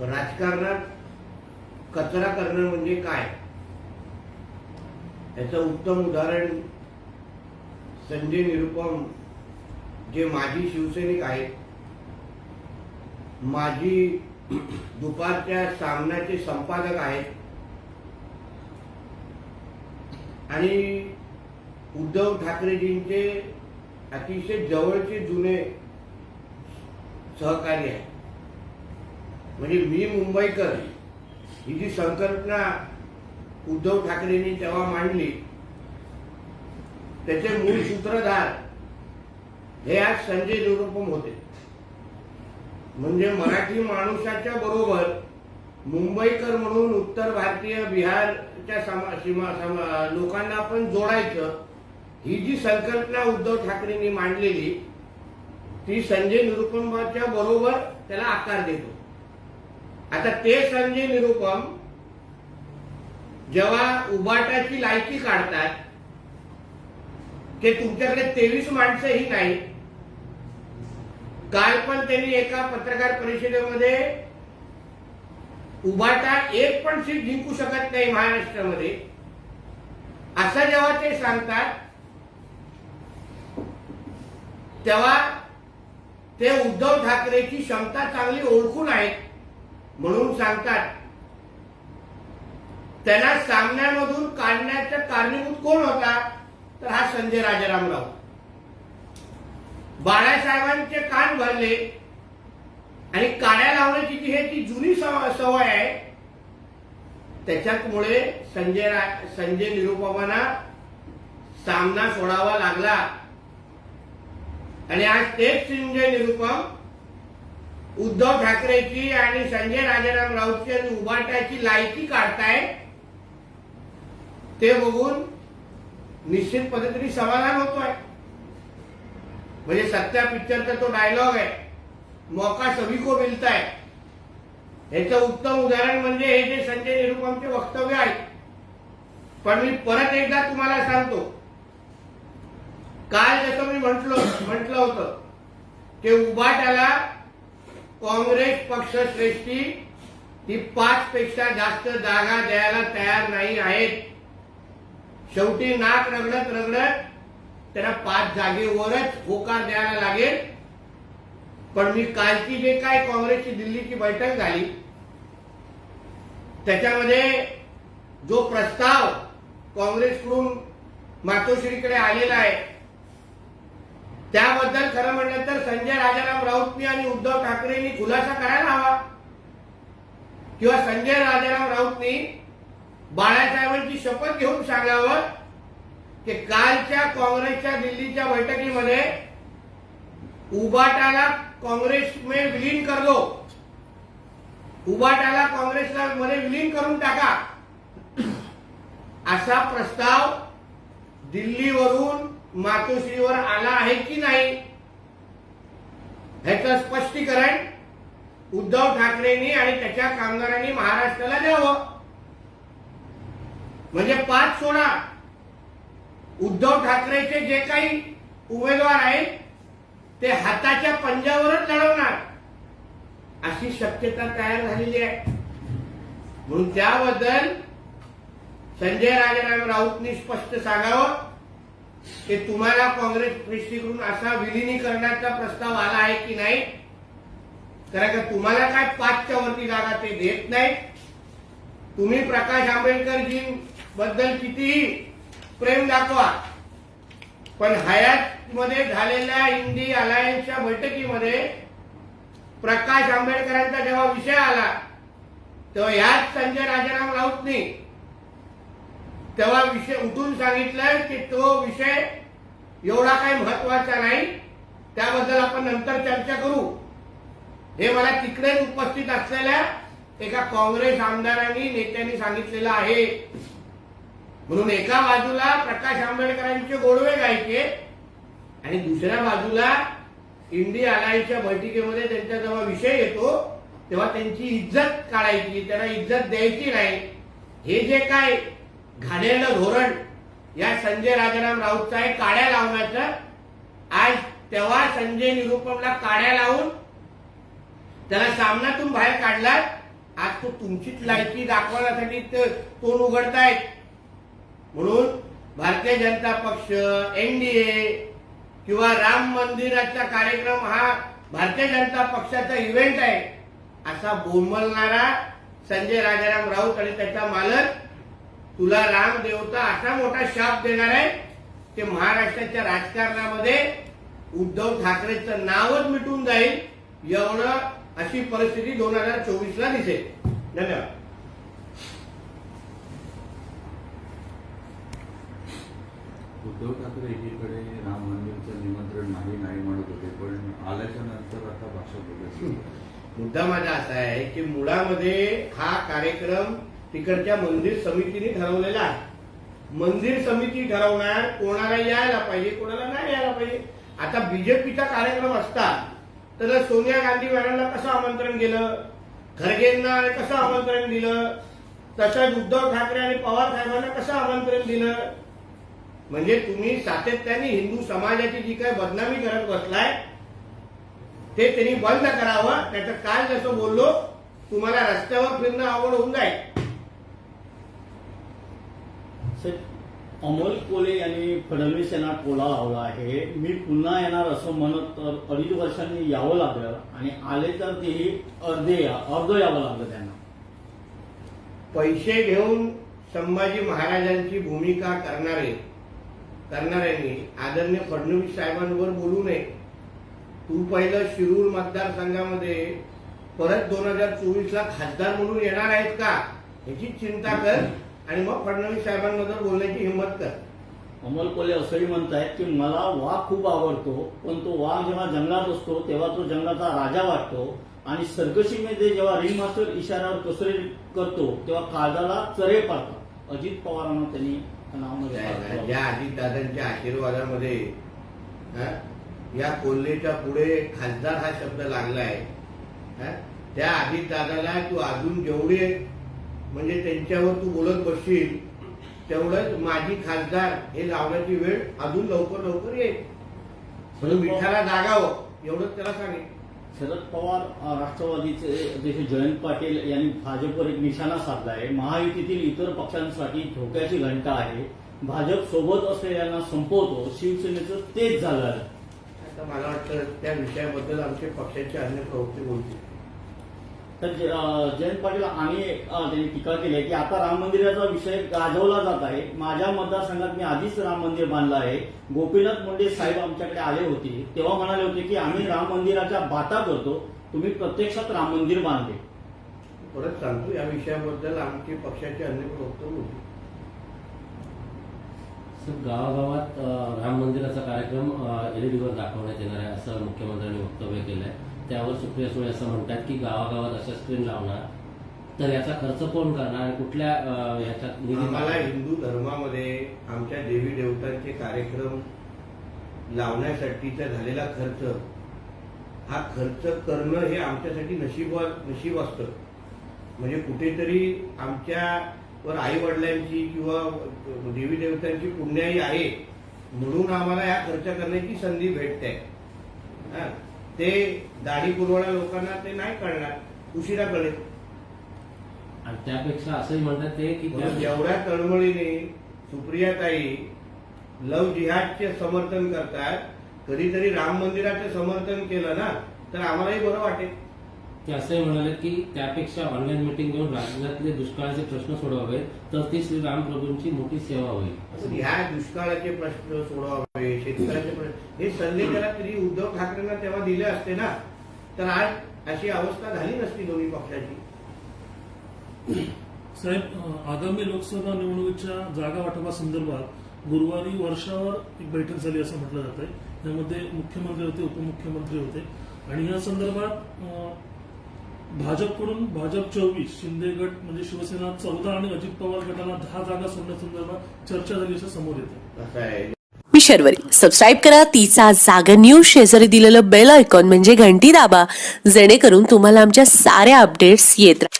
राजकारणात कचरा करणं म्हणजे काय? याचं उत्तम उदाहरण संजय निरुपम जे माजी शिवसैनिक आहेत माजी दुपारच्या सामन्याचे संपादक आहेत आणि उद्धव ठाकरेजींचे अतिशय जवळचे जुने सहकारी आहे म्हणजे मी मुंबईकर ही जी संकल्पना उद्धव ठाकरेंनी तेव्हा मांडली त्याचे मूळ सूत्रधार हे आज संजय निरुपम होते. म्हणजे मराठी माणूसाच्या बरोबर मुंबईकर म्हणून उत्तर भारतीय बिहारच्या समा सीमा समा लोकांना आपण जोडायचं ही जी संकल्पना उद्धव ठाकरेंनी मांडलेली ती संजय निरुपमाच्या बरोबर त्याला आकार देतो. आता ते संजय निरुपम जेव्हा उबाटाची लायकी काढतात ते तुमच्याकडे तेवीस माणसंही नाही. काल पण त्यांनी एका पत्रकार परिषदेमध्ये उबाटा एक पण सीट जिंकू शकत नाही महाराष्ट्रामध्ये. असं जेव्हा ते सांगतात तेव्हा ते उद्धव ठाकरेची क्षमता चांगली ओळखून आहेत. म्हणून सांगतात. त्यांना सामन्यामधून काढण्याचा कारणीभूत कोण होता? तर हा संजय राजारामराव बाळासाहेबांचे कान भरले आणि काड्या लावण्याची जी हे ती जुनी सवय आहे त्याच्यामुळे संजय संजय निरुपमाना सामना सोडावा लागला. आणि आज तेच संजय निरुपम उद्धव ठाकरेची आणि संजय राजाराम राऊतची आणि लायकी काढताय ते बघून निश्चित पद्धतीने समाधान होतोय. म्हणजे सत्या पिक्चरचा तो डायलॉग आहे. मौका सभी को मिलता है याचं उत्तम उदाहरण म्हणजे हे जे संजय निरुपमचे वक्तव्य आहे. पण मी परत एकदा तुम्हाला सांगतो. काल जसं मी म्हटलो म्हटलं होतं की उभाट्याला काँग्रेस पक्ष श्रेष्ठी ही पाच पेक्षा जास्त जागा द्यायला तयार नाही आहेत. शेवटी नाक रगडत रगडत त्याला पाच जागेवरच होकार द्यायला लागेल. पण मी कालची जे काय काँग्रेसची दिल्लीची बैठक झाली त्याच्यामध्ये जो प्रस्ताव काँग्रेसकडून मातोश्रीकडे आलेला आहे त्याबद्दल खरं म्हणलं तर संजय राजाराम राऊतनी आणि उद्धव ठाकरेंनी खुलासा करायला हवा. किंवा संजय राजाराम राऊतनी बाळासाहेबांची शपथ घेऊन सांगावं की कालच्या काँग्रेसच्या दिल्लीच्या बैठकीमध्ये उबाटाला काँग्रेस में विलीन कर दो. उबाटाला काँग्रेसला मध्ये विलीन करून टाका. असा प्रस्ताव दिल्लीवरून मातोश्रीवर आला आहे की नाही ह्याचं स्पष्टीकरण उद्धव ठाकरेंनी आणि त्याच्या कामगारांनी महाराष्ट्राला द्यावं. म्हणजे पाच सोडा उद्धव ठाकरेचे जे काही उमेदवार आहेत ते हाताच्या पंजावरच लढवणार. अशी शक्यता तयार झालेली आहे. म्हणून त्याबद्दल संजय राजाराम राऊतनी स्पष्ट सांगावं. ते तुम्हाला काँग्रेस दृष्टीकडून असा विलिनीकरणाचा प्रस्ताव आला आहे की नाही? कारण का तुम्हाला काय पाचच्या वरती जागा ते देत नाही तुम्ही प्रकाश आंबेडकरजी बद्दल कितीही प्रेम दाखवा पण हयात मध्ये झालेल्या इंडी अलायन्सच्या बैठकीमध्ये प्रकाश आंबेडकरांचा जेव्हा विषय आला तेव्हा याच संजय राजाराम राऊतनी तेव्हा विषय उठून सांगितलं की तो विषय एवढा काही महत्त्वाचा नाही. त्याबद्दल आपण नंतर चर्चा करू. हे मला तिकडेच उपस्थित असलेल्या एका काँग्रेस आमदारांनी नेत्यांनी सांगितलेलं आहे. म्हणून एका बाजूला प्रकाश आंबेडकरांचे गोडवे गायचे आणि दुसऱ्या बाजूला इंडिया अलायन्सच्या बैठकीमध्ये त्यांचा जेव्हा विषय येतो तेव्हा त्यांची इज्जत काढायची त्यांना इज्जत द्यायची नाही. हे जे काय घाणेरडं धोरण या संजय राजाराम राऊतचं आहे काड्या लावण्याचं आज तेव्हा संजय निरुपमला काड्या लावून त्याला सामनातून बाहेर काढला आज तो तुमचीच लायकी दाखवण्यासाठी तोंड उघडतायत. म्हणून भारतीय जनता पक्ष एनडीए किंवा राम मंदिराचा कार्यक्रम हा भारतीय जनता पक्षाचा इव्हेंट आहे असा बोंबलणारा संजय राजाराम राऊत आणि त्याचा मालक तुला राम देवता असा मोठा शाप देणार आहे की महाराष्ट्राच्या राजकारणामध्ये उद्धव ठाकरेचं नावच मिटून जाईल एवढं अशी परिस्थिती दोन हजार चोवीस ला दिसेल. धन्यवाद. उद्धव ठाकरे एकीकडे राम मंदिरचं निमंत्रण नाही नाही म्हणत होते पण आल्याच्यानंतर आता भाषा बोलत मुद्दा माझा असा आहे की मुळामध्ये हा कार्यक्रम तिकडच्या मंदिर समितीने ठरवलेला आहे. मंदिर समिती ठरवणार कोणाला यायला पाहिजे कोणाला नाही यायला पाहिजे. आता बीजेपीचा कार्यक्रम असता तर सोनिया गांधी मॅडमला कसं आमंत्रण गेलं? खरगेंना कसं आमंत्रण दिलं? तसंच उद्धव ठाकरे आणि पवार साहेबांना कसं आमंत्रण दिलं? म्हणजे तुम्ही सातत्याने हिंदू समाजाची जी काय बदनामी करत बसलाय ते त्यांनी बंद करावं त्याचं काल जसं बोललो तुम्हाला रस्त्यावर फिरणं आवड होऊन जाईल. अमोल कोले यांनी फडणवीस यांना टोला लावला आहे. मी पुन्हा येणार असं म्हणत तर अडीच वर्षांनी यावं लागलं आणि आले तर तेही अर्धे अर्ध यावं लागलं त्यांना. पैसे घेऊन संभाजी महाराजांची भूमिका करणारे करणाऱ्यांनी आदरणीय फडणवीस साहेबांवर बोलू नये. तू पहिलं शिरूर मतदारसंघामध्ये परत दोन हजार चोवीसला खासदार म्हणून येणार आहेत का? ह्याची चिंता कर. आणि मग फडणवीस साहेबांबद्दल बोलण्याची हिंमत कर. अमोल कोले असंही म्हणतायत की मला वाघ खूप आवडतो पण तो वाघ जेव्हा जंगलात असतो तेव्हा तो जंगलाचा राजा वाटतो. आणि सर्कशीमध्ये जेव्हा रिंग मास्टर इशाऱ्यावर कसरे करतो तेव्हा काळजाला चरे पडतात. अजित पवारांना त्यांनी. ज्या अजितदादांच्या आशीर्वादामध्ये हा, या कोल्हेच्या पुढे खासदार हा शब्द लागलाय. त्या अजितदादाला तू अजून जेवढे म्हणजे त्यांच्यावर तू बोलत बसशील तेवढंच माझी खासदार हे लावण्याची वेळ अजून लवकर लवकर येईल. म्हणून विठाला जागावं एवढंच त्याला सांगेल शरद पवार राष्ट्रवादीचे अध्यक्ष जयंत पाटील यांनी भाजपवर एक निशाणा साधला आहे. महायुतीतील इतर पक्षांसाठी धोक्याची घंटा आहे. भाजप सोबत असलेल्यांना संपवतो शिवसेनेचं तेच झालं आहे. आता मला वाटतं त्या विषयाबद्दल आमचे पक्षाचे अन्य प्रवृत्ती बोलतील. तर जयंत पाटील आणि त्यांनी टीका केली आहे की आता राम मंदिराचा विषय गाजवला जात आहे. माझ्या मतदारसंघात मी आधीच राम मंदिर बांधलं आहे. गोपीनाथ मुंडे साहेब आमच्याकडे आले होते. तेव्हा म्हणाले होते की आम्ही राम मंदिराच्या बाता करतो. तुम्ही प्रत्यक्षात राम मंदिर बांधले. परत सांगतो या विषयाबद्दल आमचे पक्षाचे अन्य प्रवक्ते सर गावागावात राम मंदिराचा कार्यक्रम एलईडीवर दाखवण्यात येणार आहे असं मुख्यमंत्र्यांनी वक्तव्य केलं आहे त्यावर सुप्रिया सुळे असं म्हणतात की गावागावात अशा स्क्रीन लावणार. तर याचा खर्च कोण करणार आणि कुठल्या निधी आम्हाला हिंदू धर्मामध्ये आमच्या देवी देवतांचे कार्यक्रम लावण्यासाठीचा झालेला खर्च हा खर्च करणं हे आमच्यासाठी नशीब नशीब असतं. म्हणजे कुठेतरी आमच्यावर आई वडिलांची किंवा देवी देवतांची पुण्याई आहे म्हणून आम्हाला या खर्च करण्याची संधी भेटते. हा. ते दाढी पुरवणा लोकांना ते नाही कळणार. उशिरा कळेल. आणि त्यापेक्षा असंही म्हणतात ते की त्या- म्हणून एवढ्या तळमळीने सुप्रियाताई लव जिहादचे समर्थन करतात. कधीतरी राम मंदिराचं समर्थन केलं ना तर आम्हालाही बरं वाटेल. ते असंही म्हणाले की त्यापेक्षा ऑनलाईन मिटिंग घेऊन राज्यातले दुष्काळाचे प्रश्न सोडवावेत तर ती श्री रामप्रभूंची मोठी सेवा होईल. ह्या दुष्काळाचे प्रश्न सोडवावे शेतकऱ्याचे प्रश्न हे सल्ले त्याला तरी उद्धव ठाकरेंना तेव्हा दिले असते ना तर आज अशी अवस्था झाली नसती दोन्ही पक्षाची. साहेब आगामी लोकसभा निवडणुकीच्या जागा वाटपासंदर्भात गुरुवारी वर्षावर एक बैठक झाली असं म्हटलं जात आहे त्यामध्ये मुख्यमंत्री होते उपमुख्यमंत्री होते. आणि या संदर्भात भाजपकडून भाजप चोवीस शिंदे गट म्हणजे शिवसेना चौदा आणि अजित पवार गटाला दहा जागा सोडण्यासंदर्भात चर्चा झाली असं समोर येतं. असं मी शर्वरी. सबस्क्राईब करा. तिचा जागा न्यूज शेजारी दिलेलं बेल आयकॉन म्हणजे घंटी दाबा. जेणेकरून तुम्हाला आमच्या साऱ्या अपडेट्स येत राहतील